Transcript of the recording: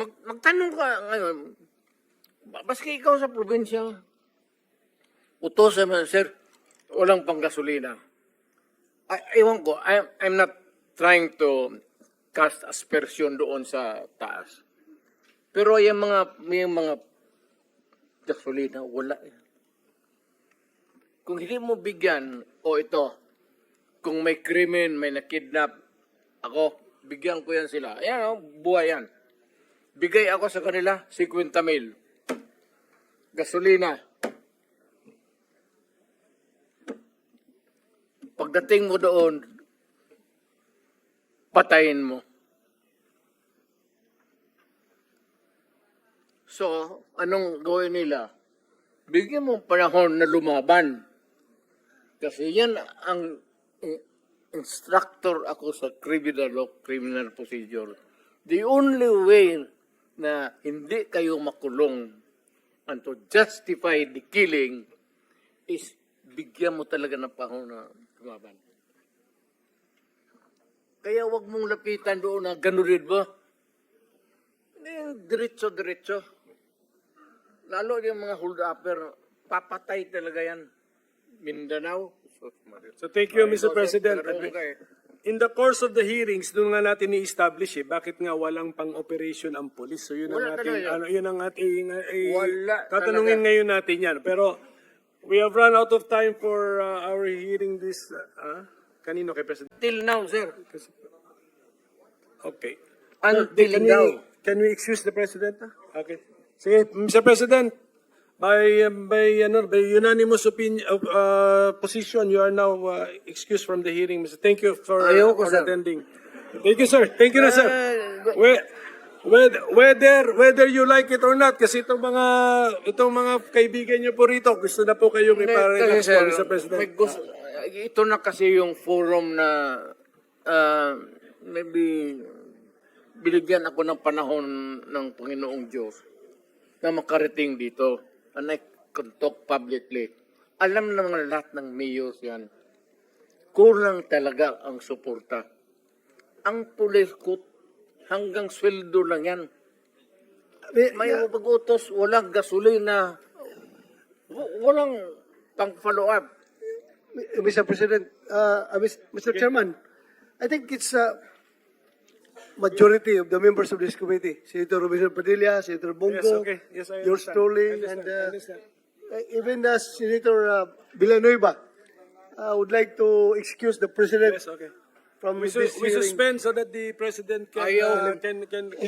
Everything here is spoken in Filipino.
Mag, magtanong ka ngayon, ba- baski ikaw sa probinsya, utosan mo, sir, walang panggasolina. I, ewan ko, I'm, I'm not trying to cast aspersion doon sa taas. Pero yung mga, yung mga gasolina, wala. Kung hindi mo bigyan, o ito, kung may krimen, may nakidnap, ako, bigyan ko yan sila. Ayan, oh, buhay yan. Bigay ako sa kanila, 50 mil. Gasolina. Pagdating mo doon, patayin mo. So, anong gawin nila? Bigyan mo panahon na lumaban. Kasi yan ang instructor ako sa criminal law, criminal procedure. The only way na hindi kayo makulong and to justify the killing is bigyan mo talaga ng panahon na lumaban. Kaya wag mong lapitan doon na ganunin mo. Hindi, diretso-diretso. Lalo yung mga hold-upper, papatay talaga yan. Mindanao. So thank you, Mr. President. Eh. In the course of the hearings, doon nga natin i-establish eh, bakit nga walang pang-operation ang police. So yun ang Wala ating, talaga ano, yun ang ating, eh, Wala tatanungin talaga. ngayon natin yan. Pero we have run out of time for uh, our hearing this, uh, kanino kay President? Till now, sir. Okay. Until Can now. we, can we excuse the President? ah? Okay. Sige, Mr. President, by, um, by, ano, by unanimous opinion, of, uh, position, you are now uh, excused from the hearing. Mr. Thank you for, Ayoko, for sir. attending. Thank you, sir. Thank you na, sir. We- Whether, whether, whether you like it or not, kasi itong mga, itong mga kaibigan niyo po rito, gusto na po kayong iparelax po, Mr. President. may gusto- ito na kasi yung forum na ah, maybe binigyan ako ng panahon ng Panginoong Diyos na makarating dito. And I can talk publicly. Alam naman lahat ng mayors yan. Kulang talaga ang suporta. Ang pulis ko, hanggang sweldo lang yan. May pag-utos, walang gasolina, walang pang-follow up. Mr. President, uh, uh, Mr. Chairman, I think it's uh, majority of the members of this committee, Senator Robinson Padilla, Senator Bongo, Yes, okay. Yes, I yours truly, and uh, uh, even uh, Senator uh, Villanueva. I would like to excuse the President Yes, okay. from We, this su- we hearing. suspend so that the President can, Ayaw. uh, can, can, can